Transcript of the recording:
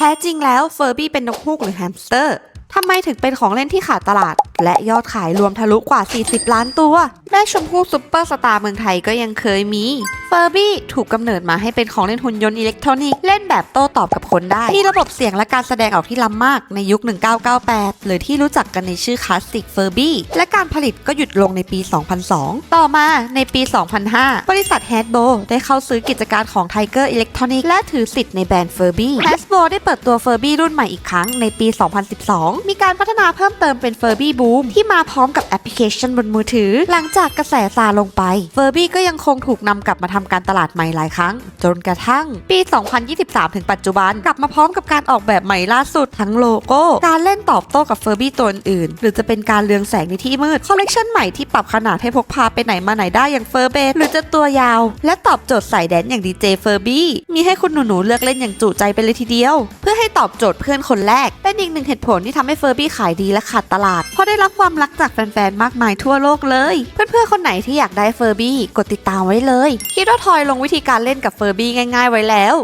แท้จริงแล้วเฟอร์บี้เป็นนกฮูกหรือแฮมสเตอร์ทำไมถึงเป็นของเล่นที่ขาดตลาด และยอดขายรวมทะลุกว่า 40 ล้านตัวแม่ชมพู่ซุปเปอร์สตาร์เมืองไทยก็ยังเคยมีเฟอร์บี้ถูกกำเนิดมาให้เป็นของเล่นหุ่นยนต์อิเล็กทรอนิกส์เล่นแบบโต้ตอบกับคนได้ มีระบบเสียงและการแสดงออกที่ล้ำมากในยุค 1998 หรือที่รู้จักกันในชื่อคลาสสิกเฟอร์บี้และการผลิตก็หยุดลงในปี 2002 ต่อมาในปี 2005 บริษัท Hasbro ได้เข้าซื้อกิจการของ Tiger Electronics และถือสิทธิ์ในแบรนด์ Furby Hasbro ได้เปิดตัว Furby รุ่นใหม่อีกครั้งในปี 2012 มีการพัฒนาเพิ่มเติมเป็น Furby Boom ที่มาพร้อมกับแอปพลิเคชันบนมือถือ หลังจากกระแสซาลงไป Furby ก็ยังคงถูกนำกลับมาทำการตลาดใหม่หลายครั้ง จนกระทั่งปี 2023 ถึงปัจจุบัน กลับมาพร้อมกับการออกแบบใหม่ล่าสุด ทั้งโลโก้ การเล่นตอบโต้กับ Furby ตัวอื่น หรือจะเป็นการเลืองแสงในที่มืดคอลเลกชันใหม่ที่ปรับขนาดให้พกพาไปไหนมาไหนได้อย่าง Fur b a s หรือจะตัวยาว และตอบโจทย์สายแดนอย่าง DJ Furby มีให้คุณหนูๆเลือกเล่นอย่างจุใจไปเลยทีเดียว เพื่อให้ตอบโจทย์เพื่อนคนแรกเป็นอีกหนึ่งเหตุผลที่ทำให้ Furby ขายดีและขาดตลาดเพราะได้รับความรักจากแฟนๆ มากมายทั่วโลกเลย เพื่อนๆ คนไหนที่อยากได้เฟอร์บี้กดติดตามไว้เลย คิดว่าทอยลงวิธีการเล่นกับเฟอร์บี้ง่ายๆ ไว้แล้ว